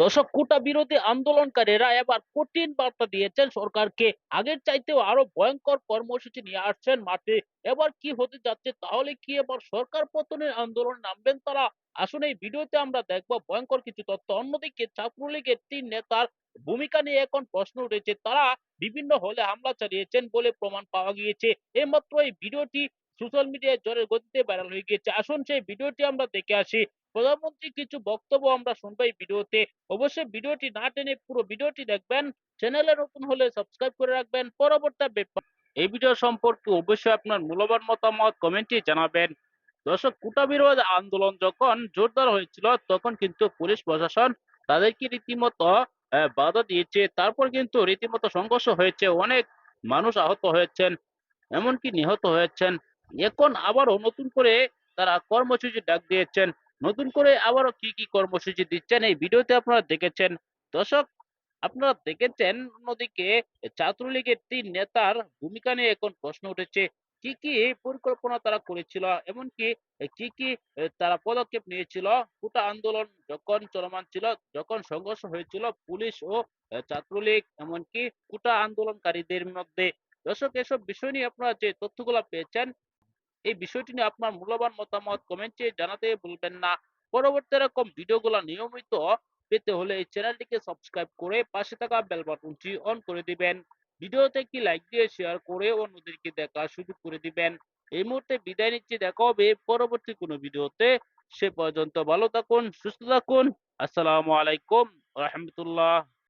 দর্শক কোটা বিরোধী আন্দোলনকারীরা এবার কঠিন বার্তা দিয়েছেন সরকারকে। আগের চাইতেও আরও ভয়ঙ্কর কর্মসূচি নিয়ে আসছেন মাঠে। এবার কি হতে যাচ্ছে, তাহলে কি এবার সরকার পতনের আন্দোলন নামবেন তারা? আসলে এই ভিডিওতে আমরা দেখব ভয়ঙ্কর কিছু তথ্য। অন্যদিকে ছাত্রলীগের তিন নেতার ভূমিকা নিয়ে এখন প্রশ্ন উঠেছে। তারা বিভিন্ন হলে হামলা চালিয়েছেন বলে প্রমাণ পাওয়া গিয়েছে। এইমাত্র এই ভিডিওটি সোশ্যাল মিডিয়ায় জোরের গতিতে ভাইরাল হয়ে গিয়েছে। আসুন সেই ভিডিওটি আমরা দেখে আসি। প্রধানমন্ত্রী কিছু বক্তব্য আমরা শুনব এই ভিডিওতে। অবশ্যই ভিডিওটি না টেনে পুরো ভিডিওটি দেখবেন। চ্যানেলে নতুন হলে সাবস্ক্রাইব করে রাখবেন। পরবর্তী ব্যাপার এই ভিডিও সম্পর্কে অবশ্যই আপনার মূল্যবান মতামত কমেন্টে জানাবেন। দর্শক, কোটা বিরোধ আন্দোলন যখন জোরদার হয়েছিল, তখন কিন্তু পুলিশ প্রশাসন তাদেরকে রীতিমতো বাধা দিয়েছে। তারপর কিন্তু রীতিমতো সংঘর্ষ হয়েছে। অনেক মানুষ আহত হয়েছেন, এমনকি নিহত হয়েছেন। এখন আবারও নতুন করে তারা কর্মসূচি ডাক দিয়েছেন। নতুন করে আবারও কি কি কর্মসূচি দিচ্ছেন এই ভিডিওতে আপনারা দেখেছেন। দর্শক, আপনারা দেখেছেন অন্যদিকে ছাত্রলীগের তিন নেতার ভূমিকা নিয়ে এখন প্রশ্ন উঠেছে, কি কি পরিকল্পনা তারা করেছিল, এমনকি কি কি তারা পদক্ষেপ নিয়েছিল, গোটা আন্দোলন যখন চলমান ছিল, যখন সংঘর্ষ হয়েছিল, পুলিশ ও ছাত্রলীগ, এমনকি গোটা আন্দোলনকারীদের মধ্যে। দর্শক, এসব বিষয় নিয়ে আপনারা যে তথ্যগুলো পেয়েছেন এই বিষয়টি নিয়ে আপনার মূল্যবান মতামত কমেন্টে জানাতে ভুলবেন না। পরবর্তী এরকম ভিডিওগুলো নিয়মিত পেতে হলে এই চ্যানেলটিকে সাবস্ক্রাইব করে পাশে থাকা বেল বাটনটি অন করে দিবেন। ভিডিওতে একটি লাইক দিয়ে শেয়ার করে অন্যদেরকে দেখার সুযোগ করে দিবেন। এই মুহূর্তে বিদায় নিচ্ছি। দেখা হবে পরবর্তী কোনো ভিডিওতে সে পর্যন্ত ভালো থাকুন, সুস্থ থাকুন। আসসালামু আলাইকুম, রহমতুল্লাহ।